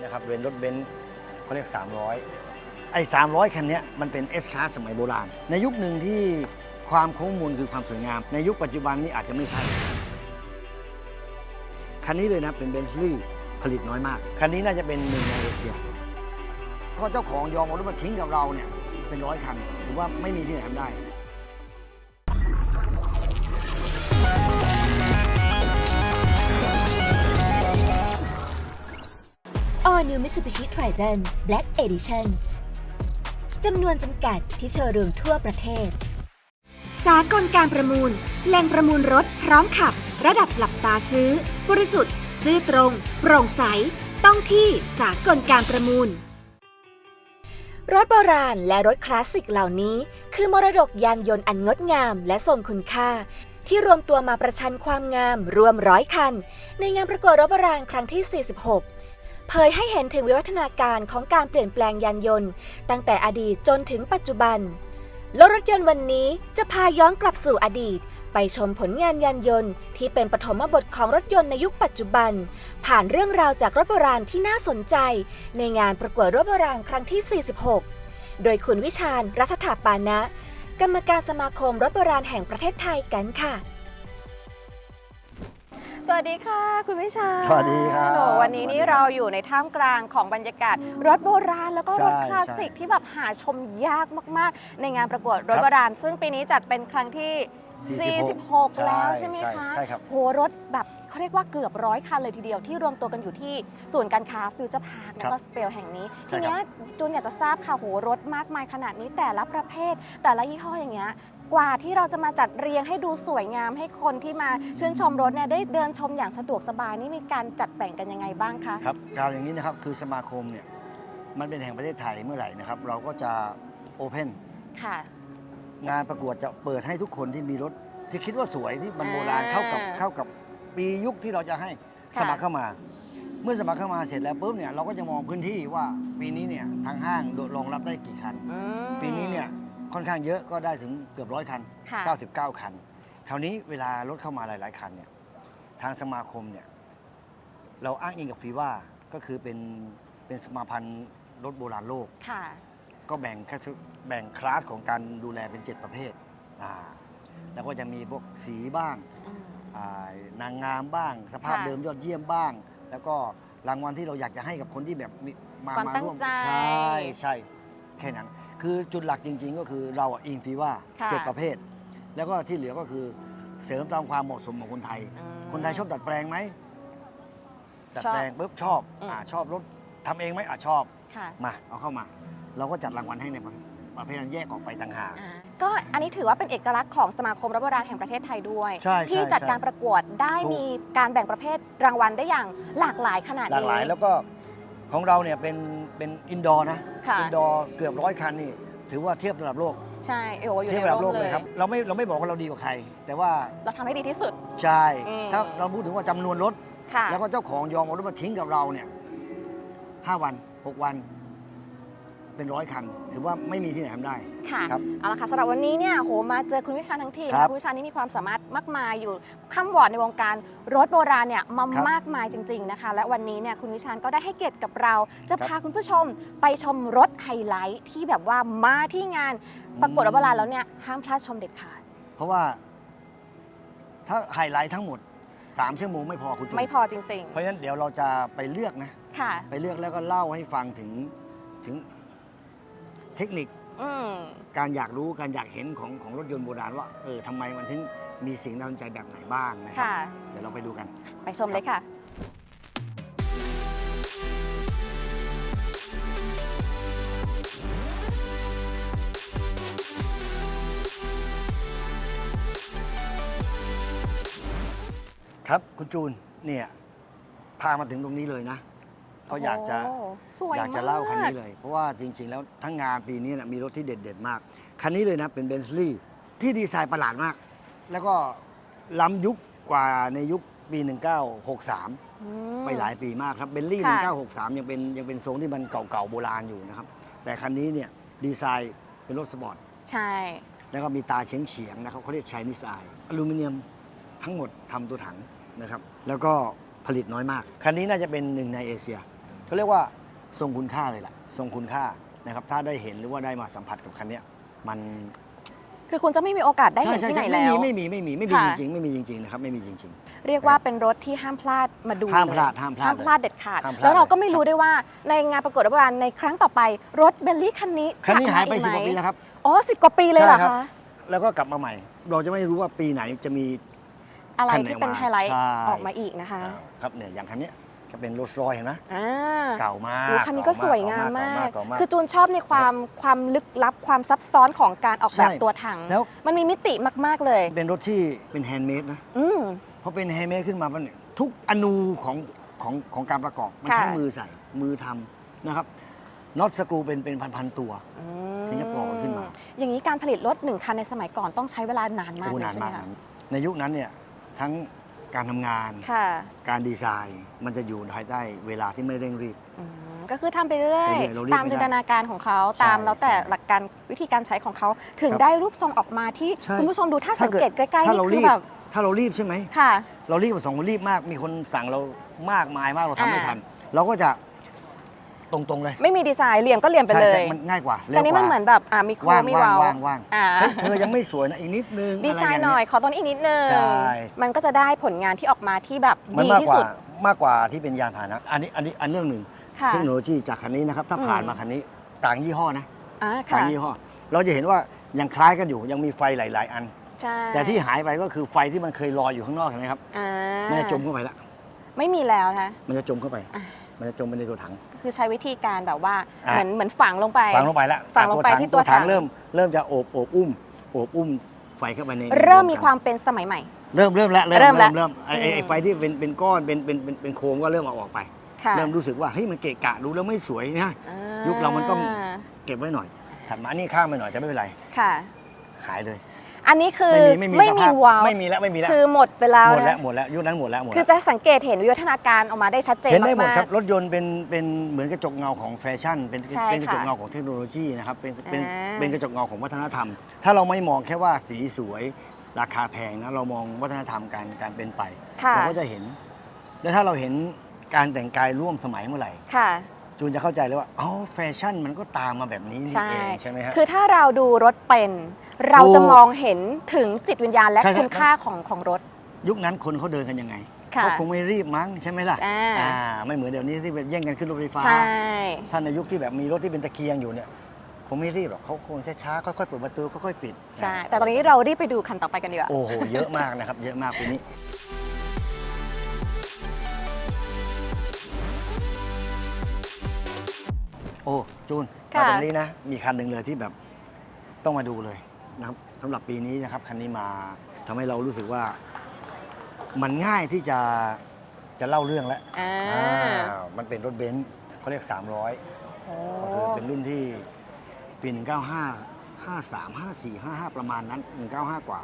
นะครับเป็นรถเบนซ์เขาเรียก 300 ไอ้300 คันนี้มันเป็น S Class สมัยโบราณ ในยุคหนึ่งที่ความโค้งมนคือความสวยงาม ในยุคปัจจุบันนี้อาจจะไม่ใช่ คันนี้เลยนะเป็นเบนซ์ลี่ผลิตน้อยมาก คันนี้น่าจะเป็นหนึ่งในเอเชีย เพราะเจ้าของยอมเอารถมาทิ้งกับเราเนี่ยเป็นร้อยคันถือว่าไม่มีที่ไหนทำได้ All New Mitsubishi Triton Black Edition จำนวนจำกัดที่โชว์รูมทั่วประเทศ สากลการประมูล แหล่งประมูลรถพร้อมขับ ระดับหลับตาซื้อ บริสุทธิ์ ซื้อตรง โปร่งใส ต้องที่สากลการประมูล รถโบราณและรถคลาสสิกเหล่านี้ คือมรดกยานยนต์อันงดงามและทรงคุณค่า ที่รวมตัวมาประชันความงามรวมร้อยคัน ในงานประกวดรถโบราณครั้งที่ 46 เผยให้เห็นถึงวิวัฒนาการของการเปลี่ยนแปลงยานยนต์ ตั้งแต่อดีตจนถึงปัจจุบันรถรถยนต์วันนี้จะพาย้อนกลับสู่อดีต ไปชมผลงานยานยนต์ ที่เป็นปฐมบทของรถยนต์ในยุคปัจจุบัน ผ่านเรื่องราวจากรถโบราณที่น่าสนใจ ในงานประกวดรถโบราณครั้งที่ 46 โดยคุณวิชาญรัชถาปานะ กรรมการสมาคมรถโบราณแห่งประเทศไทยกันค่ะ สวัสดีค่ะ คุณวิชาสวัสดีครับโอ้วันนี้นี่สวัสดีครับเราอยู่ในท่ามกลางของบรรยากาศ รถโบราณแล้วก็รถใช่คลาสสิกใช่ที่แบบหาชมยากมาก ๆ ในงานประกวดรถครับโบราณ ซึ่งปีนี้จัดเป็นครั้งที่ 46 46แล้วใช่ไหมใช่คะใช่ครับโหรถแบบเขาเรียกว่าเกือบร้อยคันเลยทีเดียวที่รวมตัวกันอยู่ที่ศูนย์การค้าฟิวเจอร์พาร์คแล้วก็สเปลแห่งนี้ใช่ทีเนี้ยจูนอยากจะทราบค่ะโหรถมากมายขนาดนี้แต่ละประเภท แต่ละยี่ห้ออย่างเงี้ย กว่าที่เราจะมาจัดเรียงให้ดูสวยงามให้คนที่มาชื่นชมรถเนี่ยได้เดินชมอย่างสะดวกสบายนี่มีการจัดแบ่งกันยังไงบ้างคะครับการอย่างนี้นะครับคือสมาคมเนี่ยมันเป็นแห่งประเทศไทยเมื่อไหร่นะครับ เราก็จะโอเพนค่ะ งานประกวดจะเปิดให้ทุกคนที่มีรถที่คิดว่าสวยที่มันโบราณอ่าเข้ากับเข้ากับปียุคที่เราจะให้ค่ะสมัครเข้ามา เมื่อสมัครเข้ามาเสร็จแล้วปุ๊บเนี่ยเราก็จะมองพื้นที่ว่าปีนี้เนี่ยทางห้างรองรับได้กี่คันอืมปีนี้เนี่ย ค่อนข้างเยอะก็ได้ถึงเกือบร้อยคัน ค่ะ 99 คัน คราวนี้เวลารถเข้ามาหลาย ๆ คันเนี่ยทางสมาคมเนี่ยเราอ้างอิงกับฟีว่าก็คือเป็นเป็นสมาพันธ์รถโบราณโลก ค่ะ ก็แบ่งแค่แบ่งคลาสของการดูแลเป็น 7 ประเภทอ่าแล้วก็จะมีพวกสีบ้างอืม อ่านางงามบ้าง สภาพค่ะเดิมยอดเยี่ยมบ้าง แล้วก็รางวัลที่เราอยากจะให้กับคนที่แบบมีมาความมาตั้งร่วมใจ ใช่ใช่แค่นั้น คือจุดหลักจริง ๆ ก็คือเราอะอิงฟีว่าค่ะ เจ็ดประเภท แล้วก็ที่เหลือก็คือเสริมตามความเหมาะสมของคนไทย อืม คนไทยชอบดัดแปลงไหมดัดชอบแปลงปุ๊บชอบอืม อ่าชอบรถทำเองไหมอะชอบค่ะมา เอาเข้ามา เราก็จัดรางวัลให้ในประเภทนั้นแยกออกไปต่างหาก อ่าก็อันนี้ถือว่าเป็นเอกลักษณ์ของสมาคมรถโบราณแห่งประเทศไทยด้วย ใช่ใช่ที่จัดใช่การประกวดได้ถูก มีการแบ่งประเภทรางวัลได้อย่างหลากหลายขนาดหลากนี้ หลายแล้วก็ ของเราเนี่ยเป็นเป็นอินดอร์นะค่ะ อินดอร์เกือบร้อยคันนี่ถือว่าเทียบระดับโลกใช่โอ้โหอยู่เทียบในระดับโลโลกกเลเลยยครับเราไม่เราไม่บอกว่าเราดีกว่าใคร แต่ว่าเราทำให้ดีที่สุด ใช่อืม ถ้าเราพูดถึงว่าจำนวนรถ ค่ะ แล้วก็เจ้าของยอมเอารถมาทิ้งกับเราเนี่ยห้าวันหกวัน เป็นร้อยคัน ถือว่าไม่มีที่ไหนทำได้ ค่ะครับเอาละค่ะสำหรับวันนี้เนี่ยโหมาเจอคุณวิชาญทั้งทีครันะบคุณวิชาญนี่มีความสามารถมากมายอยู่ข้ามวอร์ดในวงการรถโบราณเนี่ยมาครับมากมายจริง ๆนะคะ และวันนี้เนี่ยคุณวิชาญก็ได้ให้เกียรติกับเรา จะครับพาคุณผู้ชมไปชมรถไฮไลท์ที่แบบว่ามาที่งานประกวดรถโบราณแล้วเนี่ยห้ามพลาดชมเด็ดขาดเพราะว่า ถ้าไฮไลท์ทั้งหมดสามชั่วโมงไม่พอคุณจุ๊ไม่พอจริง เพราะฉะนั้นเดี๋ยวเราจะไปเลือกนะ ๆ ค่ะ ไปเลือกแล้วก็เล่าให้ฟังถึงถึง เทคนิคอืมการอยากรู้การอยากเห็นของของรถยนต์โบราณว่าเออทำไมมันถึงมีสิ่งน่าสนใจแบบไหนบ้างนะครัค่ะ เดี๋ยวเราไปดูกัน ไปชมเลยค่ะ ครับคุณจูนเนี่ยพามาถึงตรงนี้เลยนะ ก็อยากจะโสวยอยากจะมเล่าคันนี้เลย เพราะว่าจริง ๆ แล้วทั้งงานปีนี้นะมีรถที่เด็ดๆมาก คันนี้เลยนะเป็นเบนซ์ลี่ที่ดีไซน์ประหลาดมาก แล้วก็ล้ำยุคกว่าในยุคปี 1963 อืม ไปหลายปีมากครับเบนลี่ค่ะ 1963 ยังเป็นยังเป็นทรงที่มันเก่าๆโบราณอยู่นะครับ แต่คันนี้เนี่ยดีไซน์เป็นรถสปอร์ต ใช่ แล้วก็มีตาเฉียงเฉียงๆนะครับเขาเรียกชายนิสไออลูมิเนียมทั้งหมดทำตัวถังนะครับ แล้วก็ผลิตน้อยมาก คันนี้น่าจะเป็นหนึ่งในเอเชีย เขาเรียกว่าทรงคุณค่าเลยล่ะ ทรงคุณค่านะครับ ถ้าได้เห็นหรือว่าได้มาสัมผัสกับคันเนี้ยมันคือคุณจะไม่มีโอกาสได้เห็นใช่ที่ไหนใช่แล้ว ไม่มีไม่มีไม่มีไม่มีค่ะจริงๆไม่มีจริงๆนะครับไม่มีจริงเรียกว่าเป็นรถที่ห้ามพลาดมาดูห้ามเยพลาดห้ามพลาดห้ามพลาดเด็ดขาดห้ามพลาดแล้วเราเลยก็ไม่รู้ด้วยว่าในงานประกวดรถโบราณในครั้งต่อไป รถเบลลี่คันนี้ๆคันนี้หายไปจะสิบมกว่าปีแล้วครับอ๋อสิบกว่าปีเลยเหรอใช่ครับคะแล้วก็กลับมาใหม่ เราจะไม่รู้ว่าปีไหนจะมีอะไรคันไหนที่เป็นมาไฮไลท์ใช่ออกมาอีกนะคะอ่าครับเนี่ยอย่างคันเนี้ ยก็เป็นโรลส์รอยเห็นไหมอ่าเก่ามากโอ้คันนี้ก็สวยงามมากเก่ามากคือจูนชอบในความความลึกลับความซับซ้อนของการออกแบบใช่ตัวถัง แล้ว มันมีมิติมาก ๆ เลย เป็นรถที่เป็นแฮนด์เมดนะ อืมพอเป็นแฮนด์เมดขึ้นมามันยทุกอนูของของของการประกอบ มันค่ะใช้มือใส่มือทำนะครับน็อตสกรูเป็นเป็นพันๆตัว อืถึงจะปลอกมันขึ้นมา อย่างนี้การผลิตรถหนึ่งคันในสมัยก่อนต้องใช้เวลานานมากโอ้เลยนานใช่ไหมมากคะ นะในยุคนั้นเนี่ยทั้ง การทำงาน ค่ะการดีไซน์ มันจะอยู่ภายใต้เวลาที่ไม่เร่งรีบ อืมก็คือทำไปเรื่อยไปเรื่อยเราเรียกตามไม่ได้จินตนาการของเขาใช่ตามแล้วแต่ใช่หลักการวิธีการใช้ของเขาถึงครับได้รูปทรงออกมาที่ใช่ คุณผู้ชมดูถ้าถ้าสังเกตเกิใกล้ดๆถ้านี่เราคืรีอบแบบถ้าเรารีบใช่ไหม ค่ะ เรารีบสองคนรีบมาก มีคนสั่งเรามากมายมากเราทำไม่อ่า ทัน เราก็จะ ตรงๆเลยไม่มีดีไซน์เหลี่ยมก็เหลี่ยมไปเลใช่ยใช่มันง่ายกว่าเร็วแต่นี้กมันว่าเหมือนแบบอ่ามีโค้ว่างมีว่างเวาวว่างว่างอ่าเฮ้ยเธอยังไม่สวยนะอีกนิดนึงดีไซน์หน่อยขอตรงนี้อีกนิดนึง ใช่ มันก็จะได้ผลงานที่ออกมาที่แบบมันดีมากที่กว่าสุด มากกว่าที่เป็นยานพาหนะ อันนี้อันนี้อันเรื่องหนึ่งค่ะ เทคโนโลยีจากคันนี้นะครับถ้าอืมผ่านมาคันนี้ต่างยี่ห้อนะ อ่าต่าค่ะงยี่ห้อเราจะเห็นว่ายังคล้ายกันอยู่ยังมีไฟหลาย ๆ อัน ใช่แต่ที่หายไปก็คือไฟที่มันเคยลอยอยู่ข้างนอกเห็นไหมครับอ่ามันจะจมเข้าไปละไม่มีแล้วนะ มันจะจมเข้าไป อะ มันจะจมไปในตัวถัง คือใช้วิธีการแบบว่าอะเหมือนเหมือนฝังลงไปฝังลงไปแล้วฝังลงไปที่ตัวถังเริ่มเริ่มจะโอบโอบอุ้มโอบอุ้มไฟเข้าไปในเริ่มมีความเป็นสมัยใหม่ เริ่มเริ่มแล้วเริ่เริ่มมแล้วเริ่มเริ่มไอ้ไอ้ไอ้อืมไฟที่เป็นเป็นก้อนเป็นเป็นเป็นเป็นโคมก็เริ่มเอาออกไปค่ะเริ่มรู้สึกว่าเฮ้ยมันเกะกะดูแล้วไม่สวยนะอ่ยุคเรามันต้องเก็บไว้หน่อยถัดมาอันนี้ข้ามไปหน่อยแต่ไม่เป็นไรค่ะ หายเลย อันนี้คือไม่มีไม่สมีภาพวาล์วไม่มีแล้วไม่มีแล้วคือหมดไปแล้วหมดแล้วนะหมดแล้วยุคนั้นหมดแล้วหมดคือแล้วจะสังเกตเห็นวิวัฒนาการออกมาได้ชัดเจนเห็นได้หมดมากครับรถยนต์เป็นเป็นเหมือนกระจกเงาของแฟชั่น เป็นใช่เป็นกระจกค่ะเงาของเทคโนโลยีนะครับเป็นเป็นอ่าเป็นกระจกเงาของวัฒนธรรม ถ้าเราไม่มองแค่ว่าสีสวยราคาแพงนะเรามองวัฒนธรรมการการเป็นไปค่ะเราก็จะเห็น แล้วถ้าเราเห็นการแต่งกายร่วมสมัยเมื่อไหร่ค่ะ จูนจะเข้าใจเลยว่าอ๋อแฟชั่นมันก็ตามมาแบบนี้นี่ใช่เองใช่ไหมฮะ คือถ้าเราดูรถเป็น เราถูกจะมองเห็นถึงจิตวิญญาณและใช่ใช่คุณค่าของของรถ ยุคนั้นคนเขาเดินกันยังไงค่ะเขาคงไม่รีบมั้งใช่ไหมล่ะอ่า อ่าไม่เหมือนเดี๋ยวนี้ที่แบบแย่งกันขึ้นรถไฟฟ้า ใช่ถ้าในยุคที่แบบมีรถที่เป็นตะเกียงอยู่เนี่ยคงไม่รีบหรอกเขาคงช้าๆค่อยๆเปิดประตูค่อยๆปิดใช่ แต่ตอนนี้เรารีบไปดูคันต่อไปกันดีกว่า โอ้โห เยอะมากนะครับ เยอะมากปีนี้ โอ้จูนค่ะ มาตรงนี้นะ มีคันหนึ่งเลยที่แบบต้องมาดูเลยนะครับสำหรับปีนี้นะครับ คันนี้มาทำให้เรารู้สึกว่า มันง่ายที่จะจะเล่าเรื่องแล้วอ่าอ่ามันเป็นรถเบนซ์เขาเรียก 300 โอ้ก็คือเป็นรุ่นที่ปี 195 53 54 55 ประมาณนั้น 195 กว่า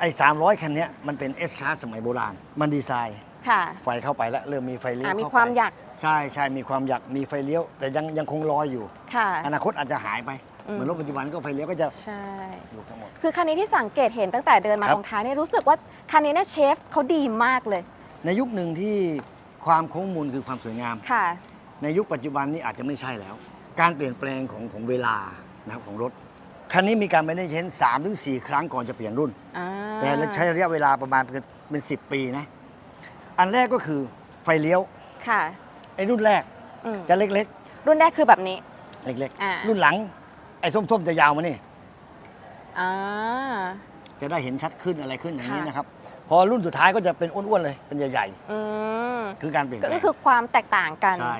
ไอ้ 300 คันเนี้ยมันเป็น S ค a s สมัยโบราณ มันดีไซน์ ค่ะ ไฟเข้าไปแล้วเริ่มมีไฟเลี้ยวอ่ามีเข้ไปความอยาก ใช่ใช่มีความอยากมีไฟเลี้ยว แต่ยังยังคงลอยอยู่ ค่ะ อนาคตอาจจะหายไป อืม เหมือนรถปัจจุบันก็ไฟเลี้ยวก็จะใช่ อยู่ทั้งหมด คือคันนี้ที่สังเกตเห็นตั้งแต่เดินมาครับ ตรงท้ายเนี่ยรู้สึกว่าคันนี้เนี่ยเชฟเขาดีมากเลย ในยุคหนึ่งที่ความโค้งมูลคือความสวยงาม ค่ะ ในยุคปัจจุบันนี้อาจจะไม่ใช่แล้ว การเปลี่ยนแปลงของของเวลานะครับของรถ คันนี้มีการไม่ได้เช้นสามถึงสี่ครั้งก่อนจะเปลี่ยนรุ่น อ่าแต่ใช้ระยะเวลาประมาณเป็นเป็นสิปีนะ อันแรกก็คือไฟเลี้ยวค่ะไอ้รุ่นแรกอืมจะเล็กรุ่นแรกคือแบบนี้ ๆ เล็กอ่าๆรุ่นหลัง ไอ้ส้มๆจะยาวมานี่ อ่า จะได้เห็นชัดขึ้นอะไรขึ้นอย่างนี้ค่ะ นะครับ พอรุ่นสุดท้ายก็จะเป็นอ้วนๆเลยเป็นใหญ่อืมๆ คือการเปลี่ยนแปลก็งคือความแตกต่างกัน ใช่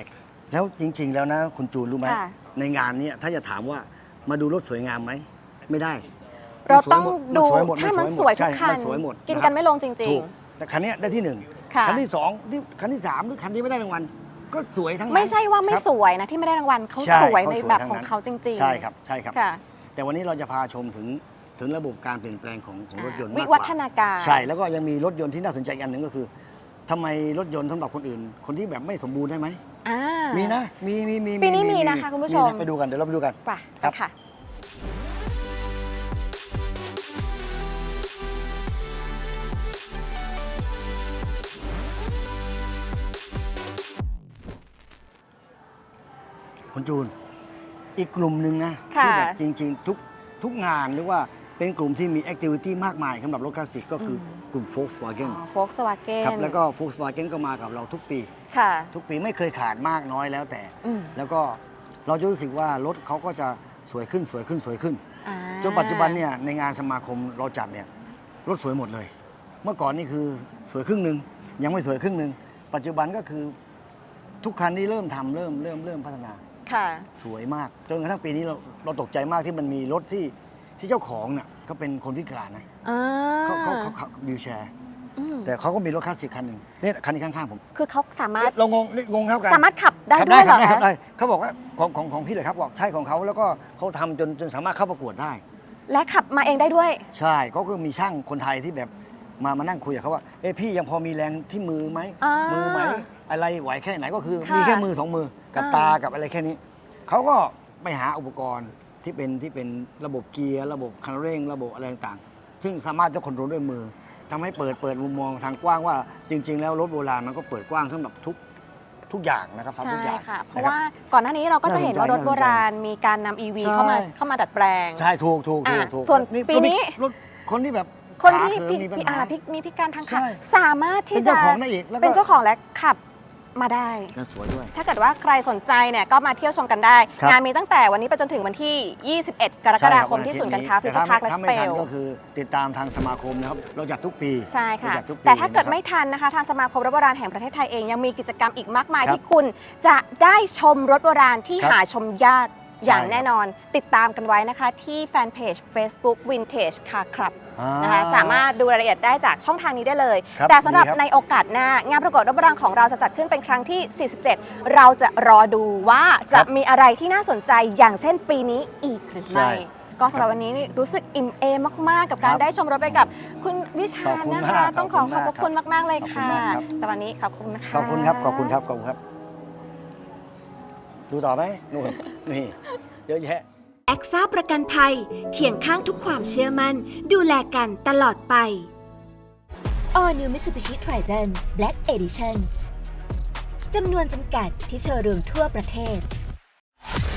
แล้วจริง ๆ แล้วนะ คุณจูนรู้ไหมค่ะ ในงานเนี้ยถ้าจะถามว่ามาดูรถสวยงามไหมไม่ได้เราต้องดูมันสวยหมดถ้ามันหสวยทุกใช่คัน มันสวยหมดกินนะคกัรับนไม่ลงจริง ถูกแต่คันเนี้ยได้ที่หนึ่ง ค่ะ คันที่สองที่คันที่สามหรือคันที่ไม่ได้รางวัลก็สวยทั้งๆนั้นไม่ใช่ว่าไม่ครับสวยนะที่ไม่ได้รางวัลเขาใช่สวยเขาในสวยแบบทั้งของนั้นเขาจริง ๆ ใช่ครับใช่ครับ ค่ะแต่วันนี้เราจะพาชมถึงถึงระบบการเปลี่ยนแปลงของของรถยนต์วิมากกวัว่าฒนาการ ใช่แล้วก็ยังมีรถยนต์ที่น่าสนใจอีกอันหนึ่งก็คือทำไมรถยนต์สำหรับคนอื่น คนที่แบบไม่สมบูรณ์ได้ไหม อ่า มีนะ มีมีมีปีนี้มีนะคะคุณผู้ชม ไปดูกันเดี๋ยวเราไปดูกัน ไปครัไปบค่ะ คุณจูน อีกกลุ่มหนึ่งนะค่ะ ที่แบบจริง ๆ ทุกทุกงานหรือว่าเป็นกลุ่มที่มีแอคทิวิตี้มากมายสำหรับรถคลาสสิกก็คืออมกลุ่ม Volkswagen โฟกสวาเกนครับแล้วก็ Volkswagen ก็มากับเราทุกปี ค่ะ ทุกปีไม่เคยขาดมากน้อยแล้วแต่ อืมแล้วก็เราจะรู้สึกว่ารถเขาก็จะสวยขึ้นสวยขึ้นสวยขึ้น อ่าจนปัจจุบันเนี่ยในงานสมาคมเราจัดเนี่ยรถสวยหมดเลย เมื่อก่อนนี่คือสวยครึ่งหนึ่งยังไม่สวยครึ่งหนึ่งปัจจุบันก็คือทุกคันที่เริ่มทำเริ่มเริ่มเริ่มพัฒนา ค่ะ สวยมาก จนกระทั่งปีนี้เราเราตกใจมากที่มันมีรถที่ที่เจ้าของน่ะเขาเป็นคนพิการนะอ่าเขาเขาเขาเขาวิวแชร์ อืมแต่เขาก็มีรถคลาสสิกคันหนึ่งเนี่ยคันนี้ข้างๆผมคือเขาสามารถ เรางงนี่งงเท่ากัน สามารถขับได้ขับด้วยเหรขัอได้ขัคะบได้เขาบอกว่าของของของพี่เลยครับบอกใช่ของเขาแล้วก็เขาทำจนจนสามารถเข้าประกวดได้ และขับมาเองได้ด้วย ใช่เขาก็มีช่างคนไทยที่แบบมามานั่งคุยกับเขาว่าเอ้พี่ยังพอมีแรงที่มือไหมอ่ามืมือไหมอะไรไหวแค่ไหนก็คือค่ะ มีแค่มือสองมือ กับอ่าตากับอะไรแค่นี้ เขาก็ไปหาอุปกรณ์ที่เป็นที่เป็นระบบเกียร์ระบบคันเร่ง ระบบอะไรต่างๆ ซึ่งสามารถจะคอนโทรลด้วยมือทำให้เปิดเปิดมุมมองทางกว้างว่าจริง ๆ แล้วรถโบราณมันก็เปิดกว้างสำหรับทุกทุกอย่างนะครับทำใช่ทุกอย่างค่ะ เพนราะบว่าก่อนหน้านี้เราก็จะเห็นว่ารถน่าสนใจโบราณมีการนำ EV ใช่เข้ามาเข้ามาดัดแปลง ใช่ถูกถูกถูกอะถูกส่วนปีนี้ รถคนที่แบบคนที่ขาเขิพิมีปัญพิหา อาพิมีพิการทางขาใช่ สามารถเป็ที่นจะเจ้าของได้อีกแล้วก็ เป็นเจ้าของและขับ มาได้และสวยด้วย ถ้าเกิดว่าใครสนใจเนี่ยก็มาเที่ยวชมกันได้ ครับงานมีตั้งแต่วันนี้ไปจนถึงวันที่ 21 กรกฎาคมที่ศูนย์การค้าฟิวเจอร์พาร์คและถ้าสไม่เปทันล ก็คือติดตามทางสมาคมนะครับ เราจัดทุกปีใช่ค่ะ เราจัดทุกปีแต่ถ้าเกิดนะครับไม่ทันนะคะ ทางสมาคมรถโบราณแห่งประเทศไทยเองยังมีกิจกรรมอีกมากมายครับที่คุณจะได้ชมรถโบราณที่ครับหาชมยากอย่างใช่ครับ แน่นอน ติดตามกันไว้นะคะที่แฟนเพจ Facebook Vintage Car Club อ่า นะคะสามารถดูรายละเอียดได้จากช่องทางนี้ได้เลย ครับแต่สำหรับดีครับ ในโอกาสหน้างานประกวดรถโบราณของเราจะจัดขึ้นเป็นครั้งที่ 47 เราจะรอดูว่าจะมีอะไรที่น่าสนใจอย่างเช่นปีนี้อีกหรือใช่ไม่ ก็สำหรับวันนี้นี่รู้สึกอิ่มเอมมาก ๆ กับการครับได้ชมรถไปกับคุณวิชาขอบญคุณนะมากคะครับต้องขอขอบพระขอบคุคุณณมากมาก ๆ เลยขอบคุณค่ะมากครับสำหรับวันนี้ขอบคุณนะคะ ขอบคุณครับ ขอบคุณครับ ขอบคุณครับ ดูต่อไหมนู่น นี่ เยอะแยะ แอคซ่าประกันภัยเคียงข้างทุกความเชื่อมัน่น ดูแลกันตลอดไป All New Mitsubishi Triton Black Edition จำนวนจำกัดที่โชว์รูมทั่วประเทศ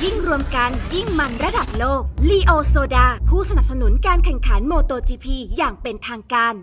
ยิ่งรวมกันยิ่งมันระดับโลก l ีโอโซดาผู้สนับสนุนการแข่งขันโมโต GP อย่างเป็นทางการ